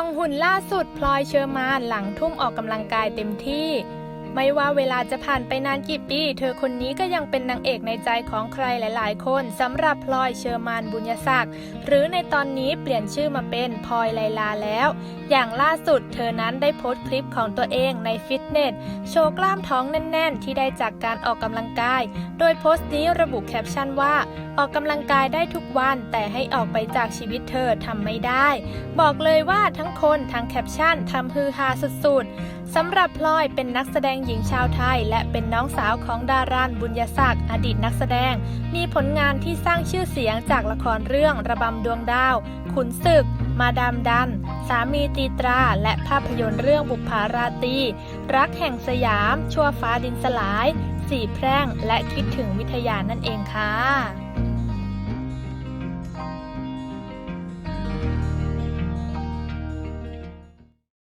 องหุ่นล่าสุดพลอยเชอร์มานหลังทุ่มออกกำลังกายเต็มที่ ไม่ว่าเวลาจะผ่านไปนานกี่ปี เธอคนนี้ก็ยังเป็นนางเอกในใจของใครหลายๆ คนสำหรับพลอยเชอร์มานบุญยศักดิ์หรือในตอนนี้เปลี่ยนชื่อมาเป็นพลอยไลลาแล้ว อย่างล่าสุดเธอนั้นได้โพสต์คลิปของตัวเองในฟิตเนสโชว์กล้ามท้องแน่น ๆ ที่ได้จากการออกกำลังกาย โดยโพสต์นี้ระบุแคปชั่นว่า ออกกำลังกายได้ทุกวันแต่ให้ออกไปจากชีวิตเธอทำไม่ได้ บอกเลยว่าทั้งคนทั้งแคปชั่นทำฮือฮาสุดๆสำหรับพลอยเป็นนักแสดงหญิงชาวไทย และเป็นน้องสาวของดารานบุญยศักดิ์อดีตนักแสดง มีผลงานที่สร้างชื่อเสียงจากละครเรื่องระบำดวงดาว ขุนศึก มาดามดัน สามีตีตรา และภาพยนตร์เรื่องบุปผาราตีรักแห่งสยาม ชั่วฟ้าดินสลาย สี่แพร่ง และคิดถึงวิทยานั่นเองค่ะ